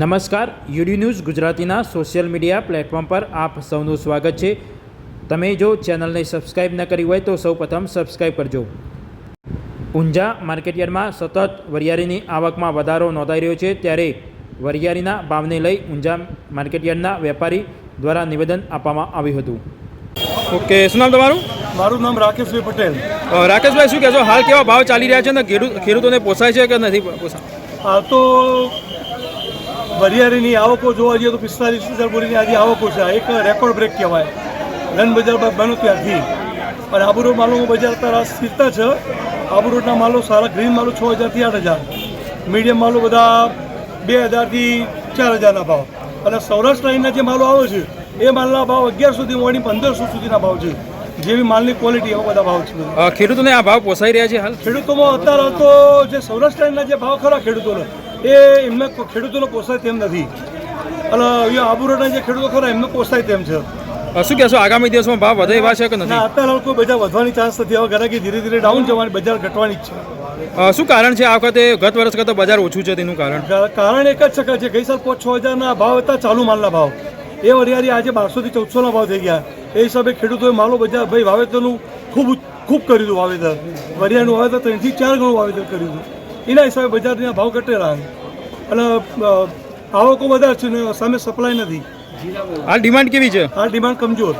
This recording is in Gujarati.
નમસ્કાર યુડી ન્યૂઝ ગુજરાતીના સોશિયલ મીડિયા પ્લેટફોર્મ પર આપ સૌનું સ્વાગત છે. તમે જો ચેનલને સબસ્ક્રાઇબ ન કરી હોય તો સૌપ્રથમ સબસ્ક્રાઇબ કરજો. ઊંઝા માર્કેટયાર્ડમાં સતત વરિયાળીની આવકમાં વધારો નોંધાઈ રહ્યો છે ત્યારે વરિયાળીના ભાવને લઈ ઊંઝા માર્કેટયાર્ડના વેપારી દ્વારા નિવેદન આપવામાં આવ્યું હતું. ઓકે શું નામ તમારું? મારું નામ રાકેશભાઈ પટેલ. રાકેશભાઈ શું કહેશો? હાલ કેવા ભાવ ચાલી રહ્યા છે ને ખેડૂત ખેડૂતોને પોસાય છે કે નથી પોસાય આ તો વરિયાળીની આવકો જોવા જઈએ તો પિસ્તાલીસ હજાર બોરીની આજે આવકો છે. એક રેકોર્ડ બ્રેક કહેવાય. રન બજાર બનો ત્યારથી. અને આબુરોડ માલોનું બજાર અત્યારે સ્થિરતા છે. આબુરોડના માલો સારા ગ્રીન માલો છ હજારથી આઠ હજાર. મીડિયમ માલો બધા બે હજારથી ચાર હજારના ભાવ. અને સૌરાષ્ટ્ર લાઈનના જે માલો આવે છે એ માલના ભાવ અગિયારસો થી મોડી પંદરસો સુધીના ભાવ છે. જેવી માલની ક્વોલિટી એવા બધા ભાવ છે. ખેડૂતોને આ ભાવ પોસાઈ રહ્યા છે હાલ? ખેડૂતોમાં અત્યારે તો જે સૌરાષ્ટ્ર લાઈનના જે ભાવ ખરા ખેડૂતોને એ એમને ખેડૂતોને પોસાય તેમ નથી. અને અહીંયા આબુરોડના જે ખેડૂતો ખરા એમને પોસાય તેમ છે. શું કહેશો આગામી દિવસમાં ભાવ વધે એવા છે કે ના નથી અત્યારે કોઈ બજાર વધવાની ચાન્સ નથી. હવે ઘરે ધીરે ધીરે ડાઉન જવાની બજાર ઘટવાની જ છે. શું કારણ છે આ વખતે? ગત વર્ષ કરતાં બજાર ઓછું છે તેનું કારણ? કારણ એક જ છે કે ગઈ સાલ પાંચ છ હજારના ભાવ હતા ચાલુ માલના ભાવ. એ વરિયાળી આજે બારસોથી ચૌદસોના ભાવ થઈ ગયા. એ હિસાબે ખેડૂતોએ માલો બજાર ભાઈ વાવેતરનું ખૂબ ખૂબ કર્યું હતું વાવેતર. વરિયાળનું વાવેતર ત્રણથી ચાર ગણું વાવેતર કર્યું હતું. એના હિસાબે બજારના ભાવ ઘટેલા અને આવકો વધારે છે ને સામે સપ્લાય નથી. આ ડિમાન્ડ કેવી છે? આ ડિમાન્ડ કમજોર.